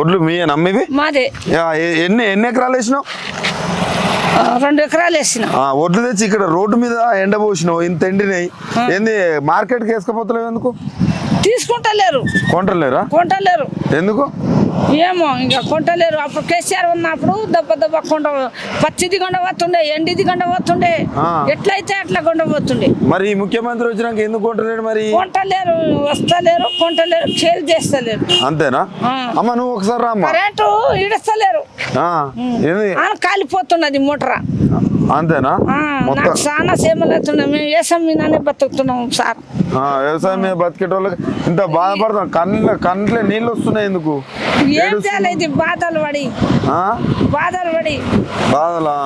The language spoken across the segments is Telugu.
ఒడ్లు మీ నమ్మివి మాదే. ఎన్ని ఎన్ని ఎకరాలు వేసినావు? రెండు ఎకరాలు వేసిన. ఒడ్లు తెచ్చి ఇక్కడ రోడ్డు మీద ఎండబోసినావు ఇంత ఎండినాయి. ఏంది మార్కెట్కి వేసుకపోతలేవు ఎందుకు? తీసుకుంటలేరు. కొంటలేరా? కొంటలేరు. ఎందుకు? ఏమో ఇంకా కొంటలేరు. అప్పుడు కేసీఆర్ ఉన్నప్పుడు దెబ్బ దెబ్బ కొండ పచ్చిది కొండ పోతుండే ఎండిది కొండ పోతుండే. ఎట్లయితే అట్లా కొండ పోతుండే మరి ముఖ్యమంత్రి వచ్చినాక ఎందుకు కొంటలేడు మరి? కొంటలేరు వస్తలేరు కొంటలేరు చేలు చేస్తలేరు. అంతేనా. అమ్మ నువ్వు ఒకసారి రామ్మా కరెంటు ఈడస్తలేరు. ఆ, కాలిపోతున్నది మోటార్. అంతేనా? చాలా సేమలు అవుతున్నాయి మేము వేసం మీదనే బతుకుతున్నాం సార్. వ్యవసాయం మీద బతికేటోళ్ళకి ఇంత బాధపడతాం కళ్ళ కంట్లే నీళ్ళు వస్తున్నాయి ఎందుకు? ఏం ఏడుస్తున్నావు? చేయాలి ఇది బాధలు పడి? బాధలు పడి. బాధలా.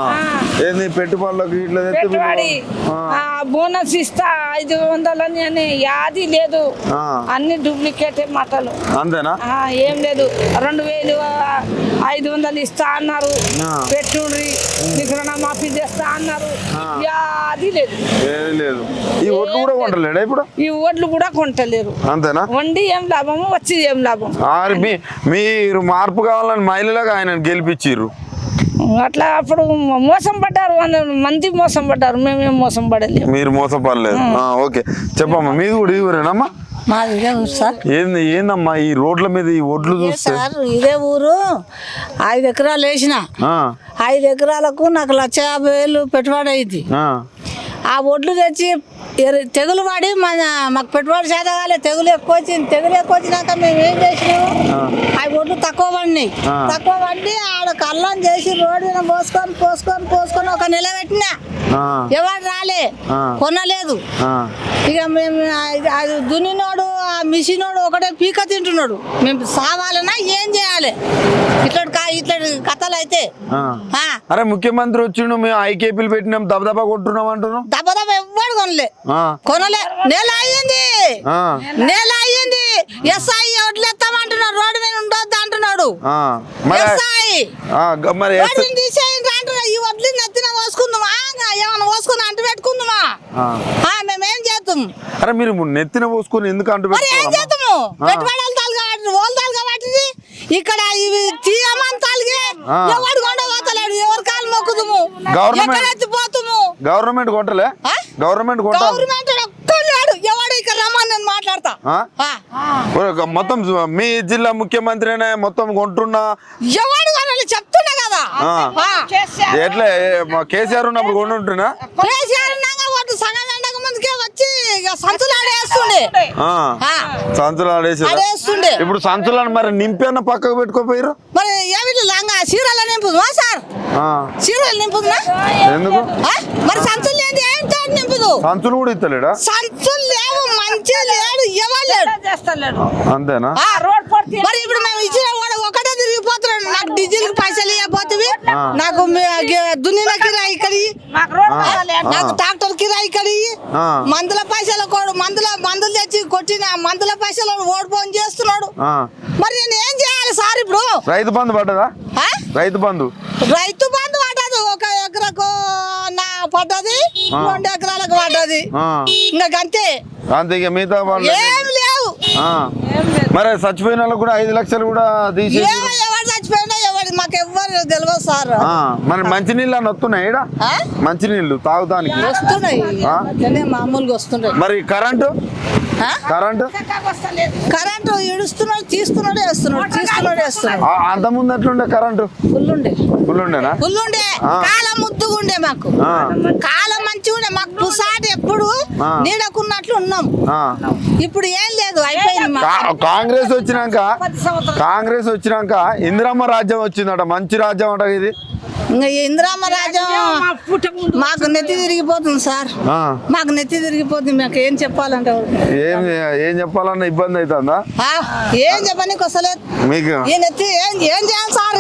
ఏంది పెట్టుబడులకు ఇట్లా పెట్టుబడి. బోనస్ ఇస్తా ఐదు వందలని అని యాది లేదు. అన్ని డూప్లికేట్ మాటలు. అంతేనా? ఏం లేదు. రెండు వేలు ఐదు వందలు ఇస్తా అన్నారు. పెట్టుండ్రి. రుణమాఫీ చేస్తా అన్నారు. యాది లేదు. లేదు. ఈ ఒడ్లు కూడా కొంటలేడా ఇప్పుడు? ఈ ఓట్లు కూడా కొంటలేరు. అంతేనా? వండి ఏం లాభము వచ్చి ఏం లాభం ఆరి మీ మీరు మార్పు కావాలని మహిళలకు ఆయన గెలిపించిర్రు. అట్లా అప్పుడు మోసం పడ్డారు మంది మోసం పడ్డారు మేమేం మోసం పడలేము. మీరు మోసపడలేదు. ఆ, ఓకే. చెప్పమ్మా మీది కూడా ఈ ఊరేనమ్మా? మాది ఇదే ఊరు సార్. ఏంది ఏందమ్మా ఈ రోడ్ల మీద ఈ ఒడ్లు ఇదే చూస్తే? సార్ ఇదే ఊరు. ఐదు ఎకరాలు వేసిన. ఆ, ఐదు ఎకరాలకు నాకు లక్ష యాభై వేలు పెట్టుబడి అయింది. ఆ, ఆ ఒడ్లు తెచ్చి తెగులు పడి మన మాకు పెట్టుబడి చేత కాలే తెగులు ఎక్కువ వచ్చింది తెగులు ఎక్కువ వచ్చినాక మేము ఏం చేసినాము ఆ. ఒడ్లు తక్కువ పడినాయి. తక్కువ పడి ఆడ కళ్ళం చేసి రోడ్డు పోసుకొని పోసుకొని పోసుకొని ఒక నెల పెట్టినా. ఎవరు రాలే. కొనలేదు. ఇక మేము అది- దున్నినోడు ఆ మిషనోడు ఒకటే పీక తింటున్నాడు. మేము సావాలన్నా ఏం చేయాలి? ఇట్లాంటి కా ఇట్లాంటి కథలు అయితే. అరే ముఖ్యమంత్రి వచ్చిండు మేము ఐకేపీలు పెట్టినాం దబదబా కొట్టున్నాం అంటున్నాం. దెబ్బ ఎవ్వడు కొనలే. కొనలే. నెల అయ్యింది. నెల అయ్యింది. ఎస్ఐ వడ్లెత్తామంటున్నాడు రోడ్డు మీద ఉండొద్దు అంటున్నాడు. తీసేయండి అంటున్నాడు. ఈ వడ్లు నెత్తిన పోసుకుందామా? ఏమన్నా పోసుకుని అంటు పెట్టుకుందామా? మేమేం చేద్దాం? అరే మీరు నెత్తిన పోసుకొని ఎందుకు అంటు ఏం ఆ. పెట్టుబడులు ఓళ్ళు తాలుగా పట్టింది ఇక్కడ ఇవి తీయమని తాలిగే. ఎవడు కొండ పోతలేడు ఎవరి కాలు మొక్కుదుము? గవర్నమెంట్- ఎత్తిపోతుము? గవర్నమెంట్ కొట్టలే ఆ? గవర్నమెంట్ కొట్టాలి గవర్నమెంట్ ఒక్కలేడు ఎవడు ఇక్కడ రమ్మని నేను మాట్లాడతా? మొత్తం మీ జిల్లా ముఖ్యమంత్రినే మొత్తం కొంటున్నా? ఎవడు చెప్తున్నా కదా. ఎట్లా? కేసీఆర్ ఉన్నప్పుడు కొంటుంటున్నా? కేసీఆర్ సగం ఇక సంచులు ఆడేస్తుండే. ఆ. ఆ. సంచులు ఆడేసి ఆడేస్తుండే. ఇప్పుడు సంచులను మరి నింపి అన్న పక్కకు పెట్టుకోపోయారు మరి ఏమి లంగా? చీరలు నింపుదుమా సార్? చీరలు నింపుదుమా ఎందుకు? మరి సంచులు ఏంటి ఏం తోడు నింపుదు? సంచులు కూడా ఇస్తలేడా? సంచులు లేవు మంచి లేడు ఎవరు లేడు? చేస్తలేడు? అంతేనా? ఆ, రోడ్ పడితే మరి ఇప్పుడు మేము ఇచ్చిన వాడు ఒకటే తిరిగిపోతున్నాడు. నాకు డీజిల్కి పైసలు ఇవ్వబోతువి నాకు దున్నిన కిరాయి నాకు ట్రాక్టర్ కిరాయి. ఆ. మందుల పైసలు కూడా మందుల మందులు తెచ్చి కొట్టిన మందుల పైసలు ఓడిపోని చేస్తున్నాడు. మరి నేను ఏం చేయాలి సార్ ఇప్పుడు రైతు బంధు పడ్డదా ఆ? రైతు బంధు రైతు బంధు పడ్డది ఒక ఎకరకు నా పడ్డది. రెండు ఎకరాలకు పడ్డది. ఇంకా అంతే అంతే ఇక మిగతా ఏం లేవు. మరి చచ్చిపోయిన వాళ్ళకు కూడా ఐదు లక్షలు కూడా తీసేసి ఎవ్వరు తెలియదు సార్. మరి మంచినీళ్ళు అని వస్తున్నాయి? మంచినీళ్ళు తాగుతానికి వస్తున్నాయి. మామూలుగా వస్తున్నాయి. మరి కరెంటు? కరెంటు? వస్తలేదు కరెంటు ఇడుస్తున్నాడు తీసుకున్నాడు వేస్తున్నాడు తీసుకున్నాడు వేస్తున్నాడు. అంత ముందు ఎట్లుండే కరెంటు? ఫుల్ ఉండే. ఫుల్ ఉండేనా? ఫుల్ ఉండే. కాలం ముద్దుగా ఉండే మాకు. కాలం మంచిగా ఉండే మాకు పుసాటి ఎప్పుడు ఆ. నీడకున్నట్లు ఉన్నాం. ఆ. ఇప్పుడు ఏం లేదు అయిపోయింది కాంగ్రెస్ వచ్చినాక కాంగ్రెస్ వచ్చినాక ఇందిరమ్మ రాజ్యం వచ్చిందట మంచి రాజ్యం అట ఇది. ఇందిరామ రాజ్యం మాకు నెత్తి తిరిగిపోతుంది సార్. ఆ. మాకు నెత్తి తిరిగిపోతుంది మాకు ఏం చెప్పాలంటే ఏం ఏం చెప్పాలన్న ఇబ్బంది అవుతుందా? ఆ, ఏం చెప్పనీకి వస్తలేదు మీకు? ఈ నెత్తి ఏం ఏం చేయాలి సార్.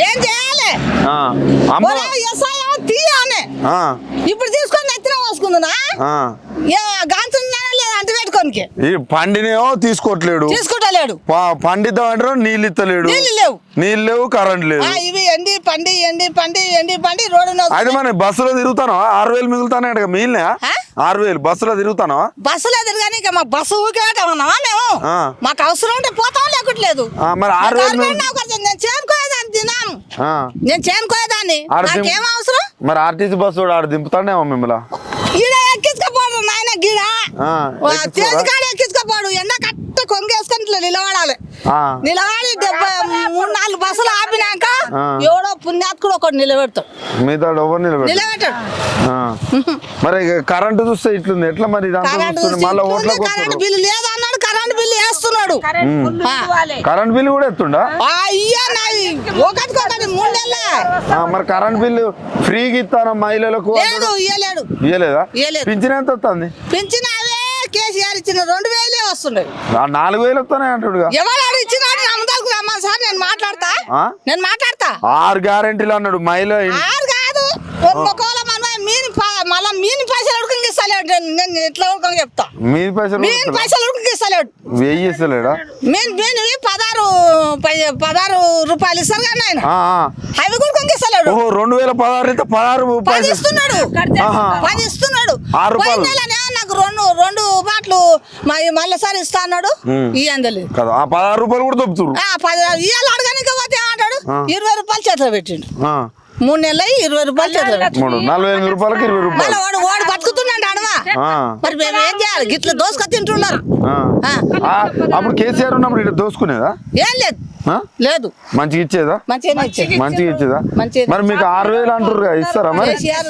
ఏం చేయాలి? తీయాలి. ఇప్పుడు తీసుకొని ఏ గాంచున్నా లేదా అంటు పెట్టుకోనికి? ఈ పండినేమో తీసుకోవట్లేడు తీసుకుంటలేడు. ప- పండిద్దాం అంటారు నీళ్ళు ఇస్తలేడు నీళ్ళు లేవు. నీళ్ళు లేవు కరెంట్ లేదు. ఇవి ఎండి పండి ఎండి పండి ఎండి పండి రోడ్డు అయితే మన బస్సులో తిరుగుతాను ఆరు వేలు మిగులుతానే మిగిలినా? ఆరు వేలు బస్సులో తిరుగుతానా బస్సులో తిరగాని ఇక మా బస్సు ఊకేటమన్నావా మేము. మాకు అవసరం ఉంటే పోతాం లేకట్లేదు. మరి ఆరు వేలు నేను చేనుకోయేదాన్ని తినాను ఆ. నేను దిం- నాకేం అవసరం? మరి ఆర్టీసీ బస్సు ఆడ దింపుతాడేమో మిమ్మల్ని ఈడ ఎక్కించుకోపోడు నాయన గీడ ఆ, వా, ఎక్కించుకోరా? చేతి కాడ ఎక్కించుకోపోడు. ఎండ కట్ట కొంగేసుకొని ఇట్లా నిలబడాలి. ఆ. నిలబడి డెబ్బై మూడు నాలుగు బస్సులు ఆపినాక. ఎవడో పుణ్యాత్కుడు ఒకటి నిలబెడతాడు. మిగతా ఎవరు నిలబెట్టాడు. ఆ. మరి ఇక కరెంటు చూస్తే ఇట్లుంది. ఎట్లా మరి కరెంటు మళ్ళీ ఓట్లకు కరెంట్ బిల్లు లేదన్నాడు కరెంట్ బిల్లు వేస్తున్నాడు. కరెంట్ బిల్లు కూడా ఎత్తుండా? మరి కరెంట్ బిల్లు ఫ్రీగా ఇస్తాను మహిళలకు? ఇయ్యలేదా? ఇయ్యలేదు. పింఛన్ ఎంత వస్తుంది? పింఛన్ కేసీఆర్ ఇచ్చిన రెండు వేలే వస్తున్నాయి. నాలుగు వేలు వస్తానే అంటాడుగా. ఎవరు ఇచ్చినాడు నమ్మదాలకు రమ్మని సార్ నేను మాట్లాడతా? నేను మాట్లాడతా. ఆరు గ్యారెంటీలు అన్నాడు మహిళ ఆరు కాదు. ఒక్కొక్కల మన మీని మళ్ళా మీని పైసలు ఉడకంగా ఇస్తలేడు. నేను- ఎట్లా ఉడకంగా చెప్తా? మీ పైసలు మీని? పైసలు ఉడకంగా ఇస్తలేడు. వెయ్యి ఇస్తలేడా? మీన్ మీనివి పదహారు పై- పదహారు రూపాయలు ఇస్తారు కానీ ఆయన. అవి కూడా ఇస్తలేడు. ఓహో రెండు వేల పదహారు అయితే పదహారు పది ఇస్తున్నాడు. పది ఇస్తున్నాడు. ఆరు రూపాయలు. రెండు బాట్లు మళ్ళీసారి ఇస్తా అన్నాడు ఆ పదహారు రూపాయలు కూడా దొబ్బుతురు ఇవాళ అడగడానికి పోతే ఏమంటాడు ఆ. ఇరవై రూపాయలు చేతిలో పెట్టిండు. ఆ, మూడు నెలలు అయ్యి ఇరవై రూపాయలు చేతిలో నలభై ఎనిమిది రూపాయలకి ఇరవై రూపాయలు. వాడు వాడు బతుకుతున్నాడు అడవా మరి మేము ఏం చేయాలి? గిట్ల దోసుకొని తింటున్నారు. ఆ. ఆ. ఆ, అప్పుడు కేసీఆర్ ఉన్నప్పుడు ఇటు దోసుకునేదా? ఏం లేదు. ఆ? లేదు. మంచిగా ఇచ్చేదా? మంచిగా ఇచ్చేదా. మంచిగా మరి మీకు ఆరు వేలు అంటారు ఇస్తారా మరి? కేసీఆర్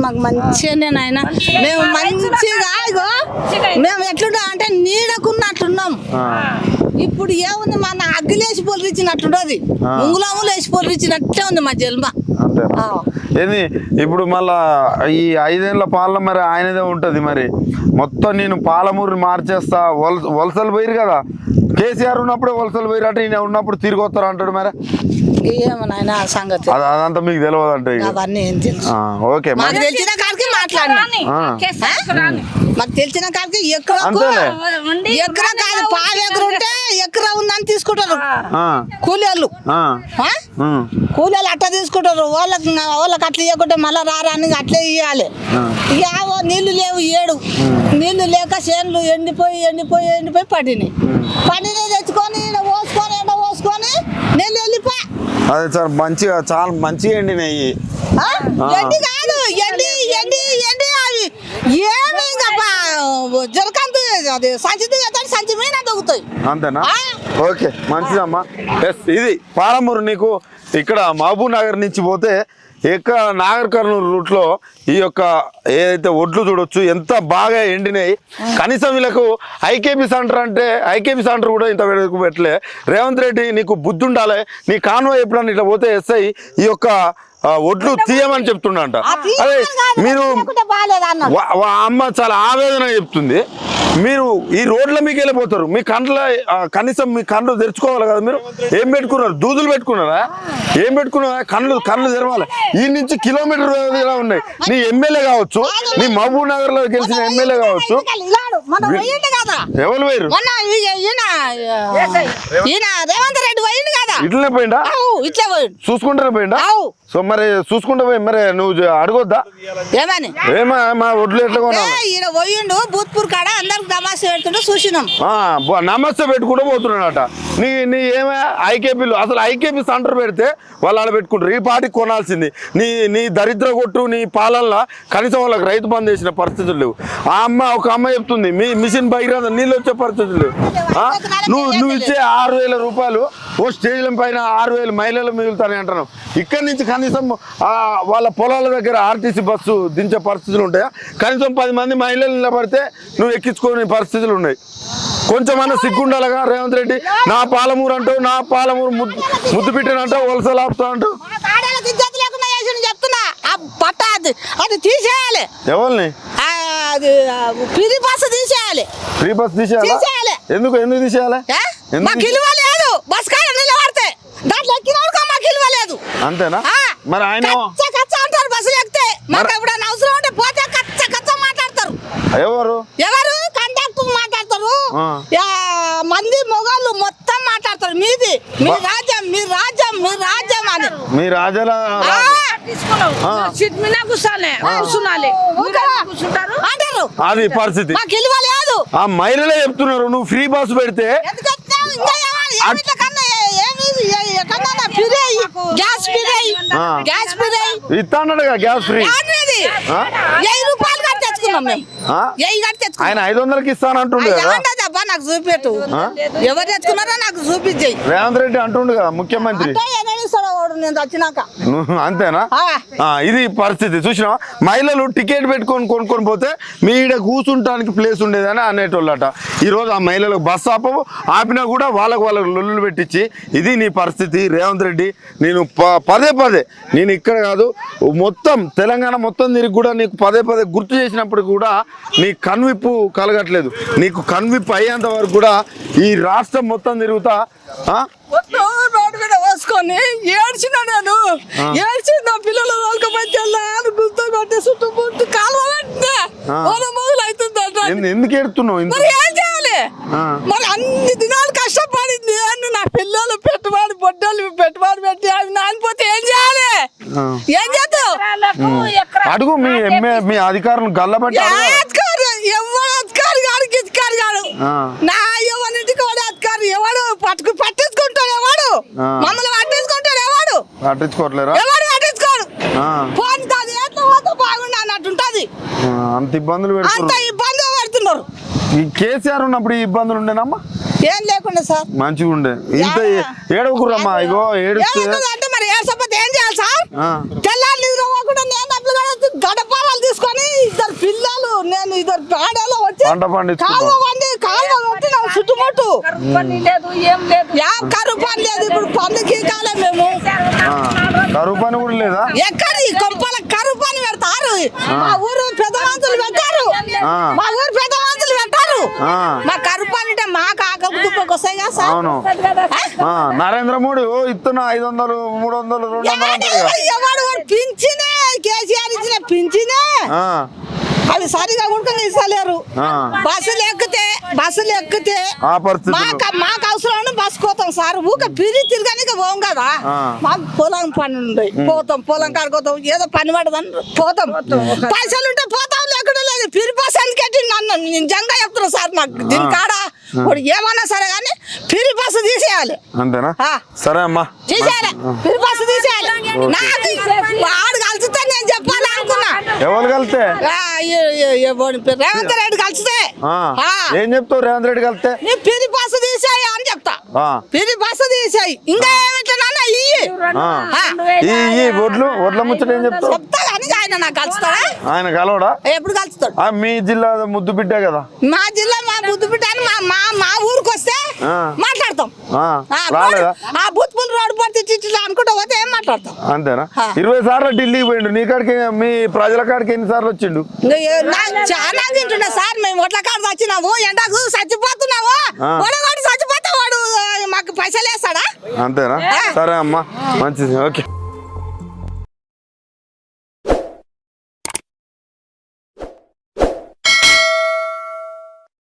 మాకు మంచిగానే నాయన. మేము మంచిగా మేము ఎట్లుంటాం అంటే నీడకున్నట్లున్నాం ఇప్పుడు ఏముంది మన అగ్గిలేసి పొలిచినట్టుండదు ఆ. ముంగులములు వేసి పొలిచినట్టే ఉంది మా జన్మ. ఏంది ఇప్పుడు మళ్ళా ఈ ఐదేళ్ళ పాలన మరి ఆయనదే ఉంటది మరి. మొత్తం నేను పాలమూరుని మార్చేస్తా వలస వలసలు పోయిరు కదా. కేసీఆర్ ఉన్నప్పుడే వలసలు పోయిరు అంటే ఈయన ఉన్నప్పుడు తిరిగి వస్తారు అంటాడు మరి. ఏమో నాయన ఆ సంగతి. అది అదంతా మీకు తెలియదు అంటే. అవన్నీ ఏం తెలుసు. ఓకే మాకు తెలిసిన కాడికి మాట్లాడినా. మాకు తెలిసిన కాడికి ఉండి ఎకరా కాదు పావు ఎకర ఉంటే ఎకరా ఉందని తీసుకుంటారు. ఆ, కూలీళ్ళు ఆ, ఆ? ఉమ్, కూలీలు అట్లా తీసుకుంటారు. వాళ్ళకి వాళ్ళకి అట్లా ఇవ్వకుంటే మళ్ళీ రారా అని అట్లే ఇవ్వాలి. ఇక నీళ్ళు లేవు ఏడు. నీళ్ళు లేక చేనులు ఎండిపోయి ఎండిపోయి ఎండిపోయి పడినాయి. పడినాయి తెచ్చుకొని పోసుకొని ఎండ పోసుకొని నీళ్ళు వెళ్ళిపోయి. అదే సార్ మంచిగా చాలా మంచిగా ఎండినాయి ఆ? ఆ. ఎండి కాదు ఎండి ఎండి ఎండి అవి ఏమి ఇంకా జరకంత అది సంచి దిగతాడు సంచి మీద దొగుతాయి. అంతేనా. ఓకే మంచిదమ్మా. ఎస్ ఇది పాలమూరు నీకు ఇక్కడ మహబూబ్ నగర్ నుంచి పోతే ఎక్కడ నాగర్ కర్నూలు రూట్లో ఈ యొక్క ఏదైతే ఒడ్లు చూడొచ్చు ఎంత బాగా ఎండినాయి. కనీసం వీళ్ళకు ఐకేపీ సెంటర్ అంటే ఐకేపీ సెంటర్ కూడా ఇంత వెనక్కు పెట్టలే. రేవంత్ రెడ్డి నీకు బుద్ధి ఉండాలి. నీ కాన్వాయ్ ఎప్పుడన్నా ఇట్లా పోతే ఎస్ఐ ఈ యొక్క ఒడ్లు తీయమని చెప్తుండంట. అదే మీరు అమ్మ చాలా ఆవేదన చెప్తుంది. మీరు ఈ రోడ్ల మీకు వెళ్ళిపోతారు. మీ కండ్ల కనీసం మీ కళ్ళు తెరుచుకోవాలి కదా మీరు? ఏం పెట్టుకున్నారు? దూదులు పెట్టుకున్నారా? ఏం పెట్టుకున్నారా? కళ్ళు కళ్ళు తెరవాలి. ఈ నుంచి కిలోమీటర్ వ్యవధిలో ఉన్నాయి? నీ ఎమ్మెల్యే కావచ్చు నీ మహబూబ్ నగర్లో గెలిచిన ఎమ్మెల్యే కావచ్చు. పోయిండు ఎవరు వేరు రేవంత్ రెడ్డి పోయిండు కదా. ఇట్లనే పోయిందా ఆవు ఇట్లా పోయిండు. చూసుకుంటూనే పోయిందా ఆవు సో మరి చూసుకుంటా పోయి మరి నువ్వు అడగొద్దా? ఏమని? ఏమా మా ఒడ్లు ఎట్లా ఈయన పోయిండు భూత్పూర్ కాడ అందరికి దమాస పెడుతుంటే చూసినాం. నమస్తే పెట్టుకుంటూ పోతున్నాడట. నీ నీ ఏమే ఐకేపీలు అసలు ఐకేపీ సెంటర్ పెడితే వాళ్ళు అలా పెట్టుకుంటారు. ఈ పాటికి కొనాల్సింది. నీ నీ దరిద్ర కొట్టు నీ పాలనలో కనీసం వాళ్ళకి రైతు బంద్ చేసిన పరిస్థితులు లేవు. ఆ అమ్మ ఒక అమ్మ చెప్తుంది మీ మిషన్ బయట నీళ్ళు వచ్చే పరిస్థితులు లేవు? నువ్వు నువ్వు ఇచ్చే ఆరు వేల రూపాయలు ఓ స్టేజ్ల పైన ఆరు వేలు మహిళలు మిగులుతాయి అంటున్నావు. ఇక్కడి నుంచి కనీసం వాళ్ళ పొలాల దగ్గర ఆర్టీసీ బస్సు దించే పరిస్థితులు ఉంటాయా? కనీసం పది మంది మహిళలు నిలబడితే నువ్వు ఎక్కించుకోని పరిస్థితులు ఉన్నాయి. కొంచెమన్నా సిగ్గుండాలగా రేవంత్ రెడ్డి? నా పాలమూరు అంటావు నా పాలమూరు ముద్దు ముద్దు పెట్టినంటావు వలసలు ఆపుతా అంటావు మన కాడలకు ఇజ్జత్ లేకుండా చేసిండు చెప్తున్నా. ఆ పట్ట అది తీసేయాలి. ఎవరిని? అది పిరి బస్సు తీసేయాలి. ఫ్రీ బస్ తీసేయాలా. ఎందుకు ఎందుకు తీసేయాలి? మాకు ఇలువ లేదు. బస్ కాడ నిలబడితే దాంట్లో ఎక్కినోడుకో మాకు ఇలువ లేదు. అంతేనా. మరి ఆయన కచ్చ కచ్చ అంటారు బస్సులు ఎక్కితే మాకు ఎప్పుడైనా అవసరం ఉంటే పోతే కచ్చ కచ్చ మాట్లాడతారు. ఎవరు? ఎవరు? కండక్టర్ మాట్లాడతారు. మంది మొగాళ్ళు మొత్తం మాట్లాడతారు. మీది మీ రాజ్యం మీ రాజ్యం మీ రాజ్యం అని. మీ రాజాల ఆ, తీసుకున్నావు. ఆ. సీట్ మీద కూర్చోాలి కూర్చున్నాలి కూర్చుంటారు? అంటారు. అది పరిస్థితి. మాకు ఇల్లు లేదు. ఆ మహిళలే చెప్తున్నారు నువ్వు ఫ్రీ బస్ పెడితే. గ్యాస్. Gas free. ఇస్తా అన్నాడుగా గ్యాస్ ఫ్రీ? వెయ్యి రూపాయలు కట్టి తెచ్చుకున్నాం మేము. ఆ? వెయ్యి కట్టి తెచ్చుకున్నాం. ఆయన ఐదు వందలకి కదా? ఏమన్నది అబ్బా నాకు చూపెట్టు. ఎవరు తెచ్చుకున్నారో నాకు చూపించేయి రేవంత్ రెడ్డి అంటుండుగా ముఖ్యమంత్రి. అంటే ఏమేమిస్తాడో వాడు నేను వచ్చినాక అంతేనా ఇది పరిస్థితి. చూసినా మహిళలు టికెట్ పెట్టుకొని కొనుక్కొని పోతే మీ ఈడ కూర్చుంటానికి ప్లేస్ ఉండేదని అనేటోళ్ళట. ఈరోజు ఆ మహిళలకు బస్సు ఆపవు ఆపినా కూడా వాళ్ళకు వాళ్ళకు లొల్లులు పెట్టించి ఇది నీ పరిస్థితి రేవంత్ రెడ్డి నేను పదే పదే నేను ఇక్కడ కాదు మొత్తం తెలంగాణ మొత్తం తిరిగి కూడా నీకు పదే పదే గుర్తు చేసినప్పుడు కూడా నీ కన్విప్పు కలగట్లేదు. నీకు కన్విప్పు అయ్యేంత వరకు కూడా ఈ రాష్ట్రం మొత్తం తిరుగుతా వేసుకొని ఏడ్చిన నేను. ఏడ్చి నా పిల్లలు వాళ్ళకపోయి తెల్లారు గుర్తు కొట్టి చుట్టూ పుట్టు కాలువ పెట్టినా మొదలు అవుతుంది అంట. ఎందు- ఎందుకు ఎడుతున్నావు ఇంత? మరి ఏం చేయాలి. మరి అన్ని దినాలు కష్టపడింది. అని నా పిల్లలు పెట్టుబడి బొడ్డలు పెట్టుబడి పెట్టి అవి నానిపోతే ఏం చేయాలి. ఏం చేద్దాం? అడుగు మీ ఎమ్మె మీ అధికారులను గల్లబట్టి అడుగు అధికారి గిధికారి గారు ఆ. నా ఎవరింటికి వాడు అధికారి ఎవడు? పట్టుకు పట్టించుకుంటాడు ఎవడు. మమ్మల్ని పట్టించుకుంటాడు ఎవడు? పట్టించుకోవట్లేరా? ఎవడు పట్టించుకోడు. ఫోన్ కాదు పోతే బాగుండు అన్నట్టు ఉంటది అంత ఇబ్బందులు అంత ఇబ్బంది పెడుతున్నారు. ఈ కేసీఆర్ ఉన్నప్పుడు ఈ ఇబ్బందులు ఉండేనమ్మా? ఏం లేకుండా సార్. మంచిగా ఉండే. ఇంత ఏడవకురమ్మా ఇగో ఏడుస్తే ఏమవుతుందంటే మరి ఏడ్చకపోతే ఏం చేయాలి సార్? ఆ. తెల్లారి నిద్ర పోకుండా నేను అట్లు గడపారాలు తీసుకొని ఇద్దరు పిల్లలు నేను ఇద్దరు ఆడలో వచ్చి పంట పండించుకున్నాం. కాలువ వండి కాలువ కొట్టి నా చుట్టుముట్టు పని లేదు ఏం లేదు. యా కరువు పని లేదు ఇప్పుడు పనుకి కాలే మేము. ఆ, కరువు పని కూడా లేదా? ఎక్కడ ఈ కొంపల కరువు పని పెడతారు? మా ఊరు పెద్ద పెట్టారు. ఆ. మా ఊరు పెద్ద మా దుప్పకి వస్తాయి కదా సార్. అవును. నరేంద్ర మోడీ ఇస్తున్నా ఐదు వందలు మూడు వందలు రెండు వందలు పింఛనే కేసీఆర్ ఇచ్చిన పింఛనే? అవి సరిగా కూడా ఇస్తలేరు ఆ. బస్సులు ఎక్కితే బస్సులు ఎక్కితే మాకు మాకు అవసరం బస్సు పోతాం సార్. ఊక పిరి తిరగానికి పోం కదా. మాకు పొలం పని ఉండే పోతాం పొలం కాడుకోతాం ఏదో పని పడదని పోతాం. పైసలు ఉంటే పోతాం. లేకుండా లేదు పిరి బస్ కట్టి నన్ను నేను జంగా చెప్తున్నా సార్ నాకు దీని కాడ? ఇప్పుడు ఏమన్నా సరే కానీ పిరి బస్సు తీసేయాలి. అంతేనా. సరే అమ్మా. తీసేయాలి. పిరి బస్సు తీసేయాలి. నాకు వాడు కలిసితే నేను చెప్పాలి అనుకున్నా. ఎవరు కలిస్తే? రేవంత్ రెడ్డి కలిసితే. ఏం చెప్తావు రేవంత్ రెడ్డి కలిస్తే? నీ పిరి బస్సు తీసేయి అని చెప్తా. ఆ, పిరి బస్సు తీసేయి. ఇంకా ఏమిటన్నా. ఆ, ఈ ఈ ఒడ్లు ఒడ్ల ముచ్చట ఏం చెప్తావు? చెప్తా కానీ ఆయన నాకు కలుస్తాడా? ఆయన కలవడా? ఎప్పుడు కలుస్తాడు? ఆ, మీ జిల్లా ముద్దు బిడ్డే కదా. మా జిల్లా మా బుద్ధి బిడ్డ అని మా మా మా ఊరికి వస్తే ఆ. మాట్లాడతాం. ఆ, ఆ, రాలేదా? రోడ్డు- ఆ బుత్పుల్ రోడ్డు పడితే చిట్లా అనుకుంటా పోతే ఏం మాట్లాడతాం? అంతేనా? ఆ. ఇరవై సార్లు ఢిల్లీకి పోయిండు. నీ కాడికి మీ ప్రజల కాడికి ఎన్ని సార్లు వచ్చిండు? ఇంకా ఏ- నాకు చాలా తింటున్నా సార్. మేము ఒట్ల కాడ వచ్చినాము. ఎండకు చచ్చిపోతున్నాము. ఆ. వాడు చచ్చిపోతే వాడు ఆ, మాకు పైసలు వేస్తాడా? అంతేనా? సరే అమ్మా. మంచిది ఓకే